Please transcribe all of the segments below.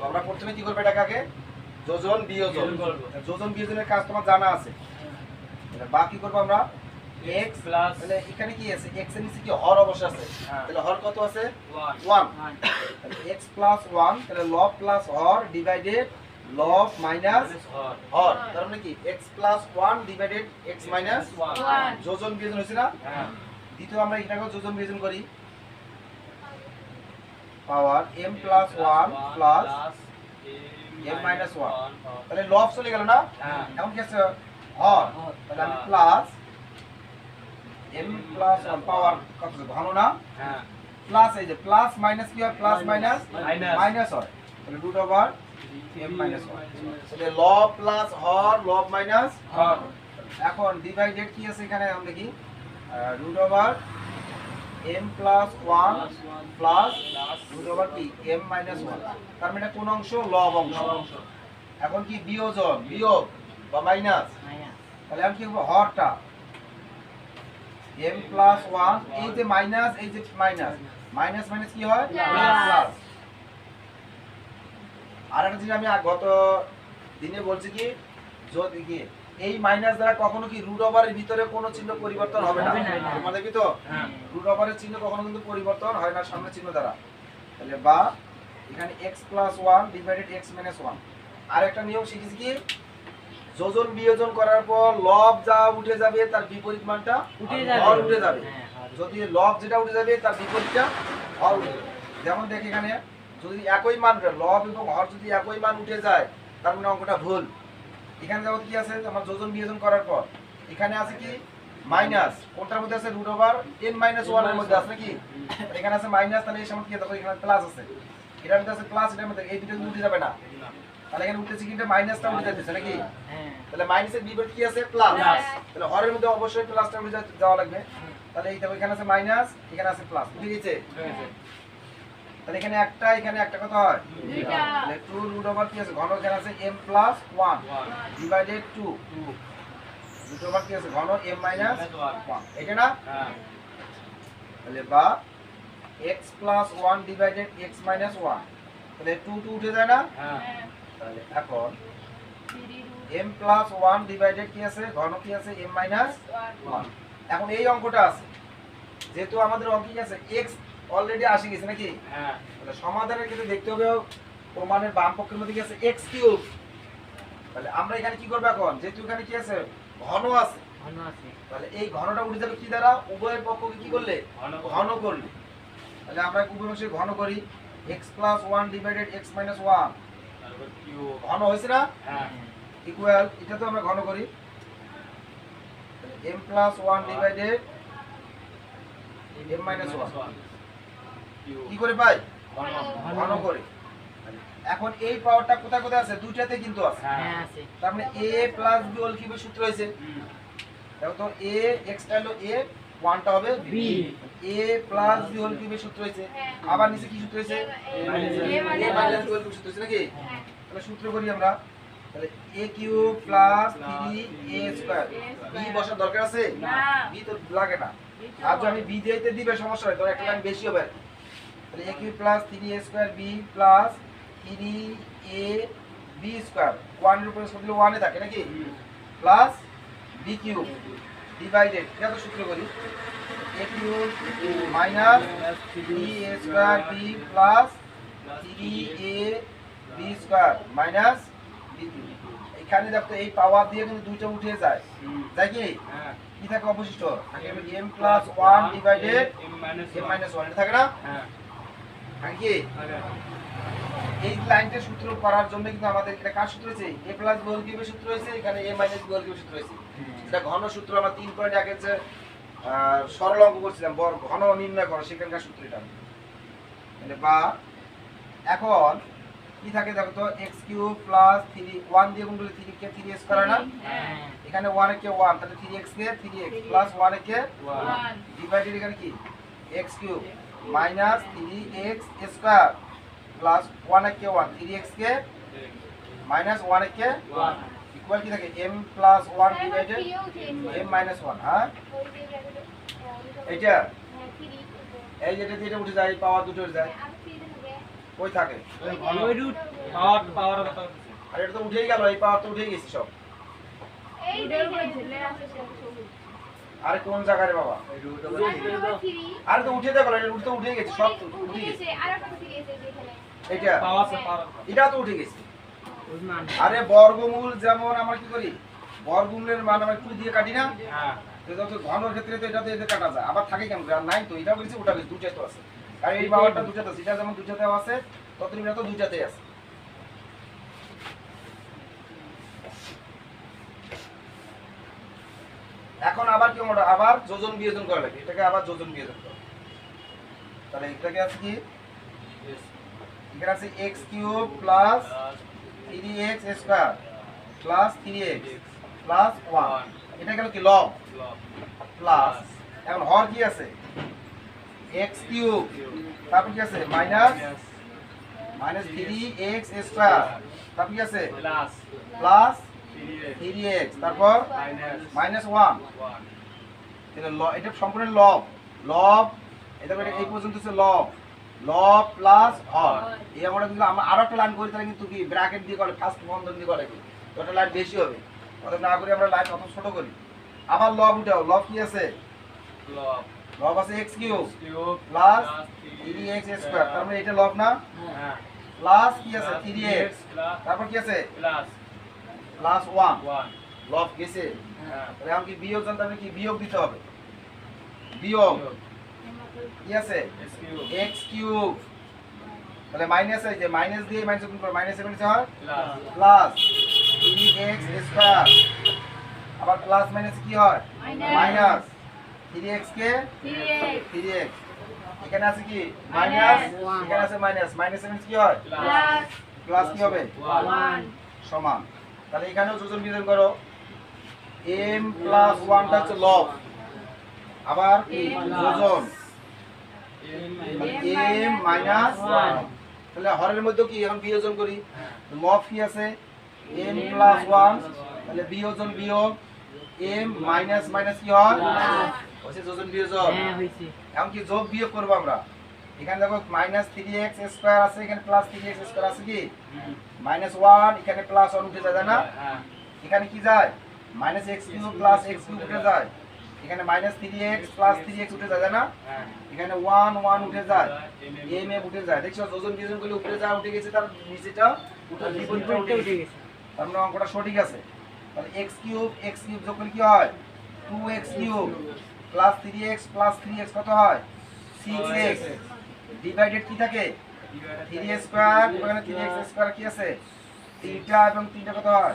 তো আমরা প্রথমে কি করব এটাকে? যোজন বিয়োজন। যোজন বিয়োজনের কাজ তোমার জানা আছে। তাহলে বা কি করব আমরা? X প্লাস তাহলে এখানে কি আছে? X এর নিচে কি হর অবশ্য আছে? হ্যাঁ। তাহলে হর কত আছে? 1 x প্লাস 1 তাহলে লব প্লাস হর ডিভাইডেড লব মাইনাস হর। হর। তার মানে কি? X plus 1 divided x minus one যোজন বিয়োজন হয়েছে না? হ্যাঁ। দ্বিতীয় আমরা এটাকেও যোজন বিয়োজন করি। Power m plus 1 plus m minus 1 তাহলে লব চলে গেল না? হ্যাঁ। এখন কি আছে? হর। তাহলে আমি প্লাস m প্লাস 1 পাওয়ার কত ঘন না? হ্যাঁ। প্লাস এই যে প্লাস মাইনাস কি হয়? Plus minus Minus. মাইনাস হয়। তাহলে রুট ওভার m মাইনাস 1 তাহলে লব প্লাস হর লব মাইনাস হর। এখন ডিভাইডেড কি আছে এখানে? আমরা দেখি। Root over m plus 1 plus root over কি? M মাইনাস 1 তার মানে কোন অংশ? লব অংশ। এখন কি বিয়োজন? বিয়োগ বা মাইনাস তাহলে আমি কি করব? হরটা। M প্লাস 1 এই যে মাইনাস এই যে মাইনাস মাইনাস মাইনাস কি হয়. প্লাস আর একটা জিনিস আমি গত দিনে বলছি কি? যদি কি? এই মাইনাস দ্বারা কখনো কি রুট ওভারের ভিতরে কোনো চিহ্ন পরিবর্তন হবে না? না। দেখি তো? হ্যাঁ। রুট ওভারের চিহ্ন কখনো কিন্তু পরিবর্তন হয় না সামনের চিহ্ন দ্বারা। তাহলে বা এখানে x plus one divided x minus one আর একটা নিয়ম শিখেছি কি? যোজন বিয়োজন করার পর লব যা উঠে যাবে তার বিপরীত মানটা উঠে হর উঠে যাবে। হ্যাঁ, যদি লব যেটা উঠে যাবে তার বিপরীতটা হর উঠে যাবে। যেমন দেখ এখানে যদি একই মান লব এবং হর যদি একই মান উঠে যায় তার মানে অঙ্কটা ভুল। এখানে যেমন কি আছে? আমার যোজন বিয়োজন করার পর। এখানে আছে কি? মাইনাস। কোনটার মধ্যে আছে? রুট ওভার এন মাইনাস ওয়ানের মধ্যে আছে নাকি? এখানে আছে মাইনাস তাহলে এই সময় কি দেখো এখানে প্লাস আছে। এটার মধ্যে আছে প্লাস এটার মধ্যে এই দুটো উঠে যাবে না। তাহলে এখানে উঠতেছে কিন্তু মাইনাসটা উঠে যাচ্ছে নাকি? হ্যাঁ তাহলে মাইনাসের বিপরীত কি আছে? প্লাস. তাহলে হরের মধ্যে অবশ্যই প্লাসটা উঠে যাওয়া লাগবে। তাহলে এই দেখো এখানে আছে মাইনাস এখানে আছে প্লাস উঠে গেছে। তাহলে এখানে একটা এখানে একটা কত হয়? 2 রুট ওভার কি আছে ঘন এখানে আছে m plus 1 divided 2 root over কি আছে ঘন m মাইনাস 1 এটা না? হ্যাঁ। তাহলে বা x plus 1 divided x minus 1 তাহলে 2 2 উঠে যায় না? হ্যাঁ। তাহলে এখন m প্লাস 1 ডিভাইডেড কি আছে? ঘন কি আছে? m মাইনাস 1 এখন এই অঙ্কটা আছে। যেহেতু আমাদের অঙ্ক কি আছে x অলরেডি আসে গেছে নাকি? হ্যাঁ। তাহলে সমাধানের ক্ষেত্রে দেখতে হবে প্রমাণের বাম পক্ষের মধ্যে কি আছে? এক্স কিউব তাহলে আমরা এখানে কি করব এখন? যেহেতু এখানে কি আছে? ঘন আছে। ঘন আছে। তাহলে এই ঘনটা উঠে যাবে কি দ্বারা? উভয়ের পক্ষকে কি করলে? ঘন করলে। তাহলে আমরা উভয় অংশে ঘন করি। X plus one divided x minus one ঘন হয়েছে না? হ্যাঁ। ইকুয়াল এটা তো আমরা ঘন করি। m plus one divided m minus one কি করে পাই? ঘন করে। এখন এই পাওয়ারটা কোথায় কোথায় আছে? দুইটাতে কিন্তু আছে। হ্যাঁ হ্যাঁ আছে। তার মানে a প্লাস b হোল কিউবের সূত্র হয়েছে? দেখো তো a এক্সটা হলো a ওয়ানটা হবে b B a plus b whole কিউবের সূত্র হয়েছে? আবার নিচে কি সূত্র হয়েছে? A মাইনাস b হোল কিউবের সূত্র হয়েছে নাকি? তাহলে সূত্র করি আমরা। তাহলে a cube plus 3a square b বসার দরকার আছে? না। b তো লাগে না। আর যদি আমি b দিতে দিবে সমস্যা হয় তাহলে একটা লাইন বেশি হবে আর কি। তাহলে a cube plus 3a square b plus 3a b square. 1 এর উপরে স্কয়ার দিলে 1 এ থাকে নাকি? প্লাস b কিউব ডিভাইডেড এটা তো সূত্র করি a cube minus 3a square b plus 3a b square minus b cube. এখানে দেখো এই পাওয়ার দিয়ে কিন্তু দুইটা উঠে যায়। তাই কি? হ্যাঁ। কি থাকে অবশিষ্ট? m plus 1 divided one। Minus 1 এটা থাকে না? হ্যাঁ। এই লাইনটা সূত্র করার জন্য কিন্তু আমাদের এটা কার সূত্র হয়েছে? A প্লাস বল কিউবের সূত্র হয়েছে এখানে a মাইনাস বল কিউবের সূত্র হয়েছে। এটা ঘন সূত্র আমরা তিন পয়েন্ট আগে যে সরল অঙ্ক করছিলাম বর ঘন নির্ণয় করো সেখানকার সূত্র এটা মানে বা এখন কি থাকে দেখো তো x cube plus three one দিয়ে গুণ করলে থ্রি কে থ্রি এক্স করে না? হ্যাঁ। এখানে ওয়ান কে ওয়ান তাহলে থ্রি এক্স কে থ্রি এক্স প্লাস ওয়ান কে. ডিভাইডেড এখানে কি? X cube minus three x square plus one কে ওয়ান থ্রি এক্স কে মাইনাস ওয়ান কে ইকুয়াল কি থাকে m plus one divided m minus one হ্যাঁ এটা এই যেটা যেটা উঠে যায় পাওয়ার দুটো উঠে যায় কই থাকে ওই রুট পাওয়ার পাওয়ার আর এটা তো উঠেই গেল এই পাওয়ার তো উঠেই গেছি সব এই আরে কোন রে বাবা? আরে তো উঠে দেখো উঠে তো উঠেই গেছে সব উঠে গেছে। এটা এটা তো উঠে গেছে। আরে বর্গমূল যেমন আমরা কি করি? বর্গমূলের মান আমরা টু দিয়ে কাটি না? হ্যাঁ। তো যত ঘনর ক্ষেত্রে তো এটা তো এতে কাটা যায়। আবার থাকে কেমন আর নাই তো এটা বলছি ওটা বলছি দুটাই তো আছে। আর এই পাওয়ারটা দুটাতে আছে এটা যেমন দুটাতেও আছে ততদিন তো দুটাতেই আছে। এখন আবার কি আমরা আবার যোজন বিয়োজন করা লাগে। এটাকে আবার যোজন বিয়োজন করা তাহলে এটাকে আছে কি? এখানে আছে x cube plus three x square plus three x plus one এটা গেল কি? লব প্লাস। এখন হর কি আছে? X cube. তারপর কি আছে? Minus minus three x square. তারপর কি আছে? Plus plus 3x three x তারপর মাইনাস মাইনাস ওয়ান 1 এটা সম্পূর্ণ লব লব এটা এই পর্যন্ত হচ্ছে লব লব প্লাস হর। এই আমরা কিন্তু আমরা আরও একটা লাইন করি তাহলে কিন্তু কি ব্র্যাকেট দিয়ে করে ফার্স্ট বন্ধন দিয়ে করে কি তো লাইন বেশি হবে। অত না করে আমরা লাইন অত ছোট করি। আবার লব উঠাও লব কি আছে? লব। লব আছে x cube plus three x square তার মানে এটা লব না? হ্যাঁ। প্লাস কি আছে? থ্রি এক্স তারপর কি আছে? প্লাস প্লাস ওয়ান 1 লব গেছে। হ্যাঁ। তাহলে আমি কি বিয়োগ জানতে হবে কি? বিয়োগ দিতে হবে। বিয়োগ। কি আছে? X কিউব এক্স কিউব তাহলে মাইনাস এই যে মাইনাস দিয়ে মাইনাস গুণ করে মাইনাস এর হয়? Plus plus three x square আবার প্লাস মাইনাস কি হয়? মাইনাস থ্রি এক্স কে? থ্রি এক্স এখানে আছে কি? মাইনাস. এখানে আছে মাইনাস মাইনাস নিচে কি হয়? প্লাস প্লাস কি হবে? 1 সমান। তাহলে এখানেও যোজন বিয়োজন করো। এম প্লাস ওয়ানটা হচ্ছে লব আবার যোজন। M minus. তাহলে হরের মধ্যে কি? এখন বিয়োজন করি। হ্যাঁ। লব কি আছে? এম প্লাস ওয়ান তাহলে বিয়োজন বিয়োগ এম মাইনাস মাইনাস কি হয়. যোজন বিয়োজন। এখন কি যোগ বিয়োগ করব আমরা? এখানে দেখো মাইনাস থ্রি এক্স স্কোয়ার আছে এখানে প্লাস থ্রি এক্স স্কোয়ার আছে কি? মাইনাস ওয়ান এখানে প্লাস ওয়ান উঠে যায় না? হ্যাঁ এখানে কি যায়? Minus x cube plus x cube উঠে যায়। এখানে minus three x plus three x উঠে যায় না? হ্যাঁ। এখানে ওয়ান ওয়ান উঠে যায়। এম এম উঠে যায়। দেখছ যোজন বিয়োজন করলে উপরে যা উঠে গেছে তার নিচেটা উঠে বিপরীতটা উঠে গেছে। তার মানে অঙ্কটা সঠিক আছে। তাহলে এক্স কিউব এক্স কিউব যখন কি হয়? Two x cube plus three x plus three x কত হয়? সিক্স এক্স ডিভাইডেড কি থাকে? থ্রি স্কোয়ার এখানে থ্রি এক্স স্কোয়ার কি আছে? তিনটা এবং তিনটা কত হয়.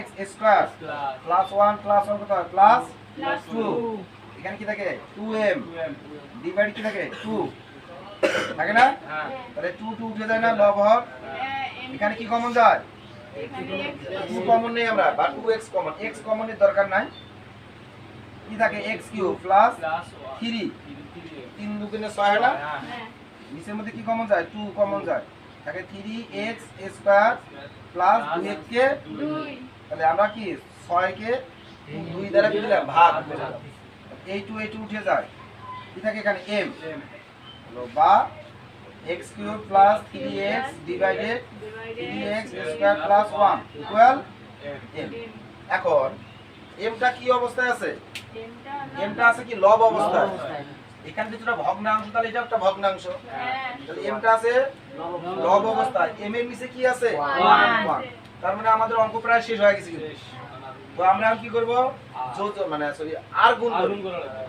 X square plus one plus one কত হয়? প্লাস টু এখানে কি থাকে? টু এম 2m ডিভাইড কি থাকে? টু থাকে না? তাহলে টু টু উঠে যায় না লব হর এখানে কি কমন যায়? টু কমন নেই আমরা, বা টু এক্স কমন এক্স কমনের দরকার নাই। কি থাকে? এক্স কিউ প্লাস থ্রি 3 তিন দুগুণে ছয় হয় না হ্যাঁ। নিচের মধ্যে কি কমন যায়? টু কমন যায়। থাকে থ্রি এক্স স্কোয়ার প্লাস দুই এক্স কে তাহলে আমরা কি? ছয় কে দুই দ্বারা কি দিলাম? ভাগ এই টু এই টু উঠে যায়। কি থাকে এখানে? এম হলো বা x cube plus three x divided three x square plus one equal m এখন এমটা কি অবস্থায় আছে? এমটা আছে কি? লব অবস্থায়। এখানে যেটা ভগ্নাংশ তাহলে এটা একটা ভগ্নাংশ। তাহলে এমটা আছে লব অবস্থায়। এম এর নিচে কি আছে. তার মানে আমাদের অঙ্ক প্রায় শেষ হয়ে গেছে তো আমরা কি করব? মানে সরি আর গুণ করব।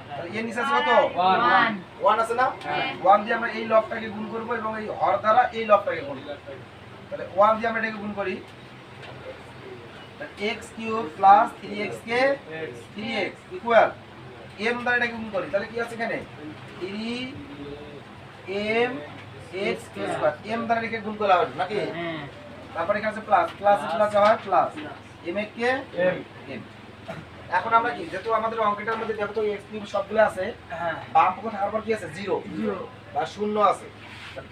তাহলে এর নিচে আছে কত? One. ওয়ান আছে না? হ্যাঁ। ওয়ান দিয়ে আমরা এই লবটাকে গুণ করব এবং এই হর দ্বারা এই লবটাকে গুণ করব। তাহলে ওয়ান দিয়ে আমরা এটাকে গুণ করি। X cube plus three x কে থ্রি এক্স ইকুয়াল। এম দ্বারা এটাকে গুণ করি তাহলে কি আছে এখানে? Three m x square. M দ্বারা এটাকে গুণ করা হবে নাকি? তারপরে এখানে আছে প্লাস প্লাস প্লাস। হয় প্লাস। এম এ কে এম। এম। এখন আমরা কি যেহেতু আমাদের অঙ্কটার মধ্যে যত এক্স কিউব সবগুলো আছে বাম পক্ষ থাকার পর কি আছে? জিরো। বা শূন্য আছে।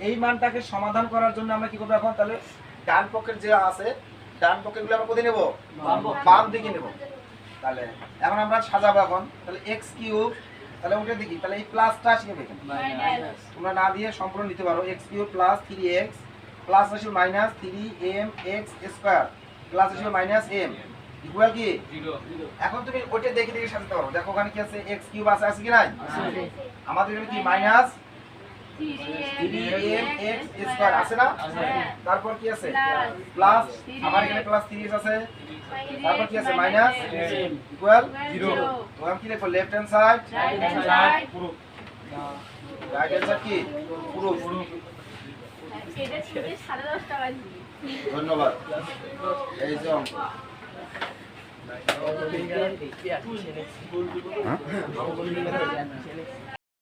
এই মানটাকে সমাধান করার জন্য আমরা কি করব এখন? তাহলে ডান পক্ষের যে আছে ডান পক্ষেরগুলো আমরা কোথায় নেব? বাম। দিকে নেব। তাহলে এখন আমরা সাজাবো এখন। তাহলে এক্স কিউব তাহলে ওটা দেখি তাহলে এই প্লাসটা আসবে এখানে তোমরা না দিয়ে সম্পূর্ণ নিতে পারো। X cube plus three x plus আসবে minus three m x square plus আসবে মাইনাস এম ইকুয়াল কি? এখন তুমি ওইটা দেখে দেখে সাজাতে পারো। দেখো ওখানে কি আছে? এক্স কিউব আছে আছে কি নাই? আমাদের কি? Minus three m x square আছে না? তারপর কি আছে? প্লাস আমার এখানে প্লাস থ্রি আছে। তারপর কি আছে? মাইনাস ইকুয়াল জিরো তো আমি কি লিখব লেফট হ্যান্ড সাইড পুরো। রাইট হ্যান্ড সাইড কি? পুরো পুরো। এটা ছুটে সাড়ে দশটা বাজে ধন্যবাদ। এই যে অঙ্ক। হ্যাঁ?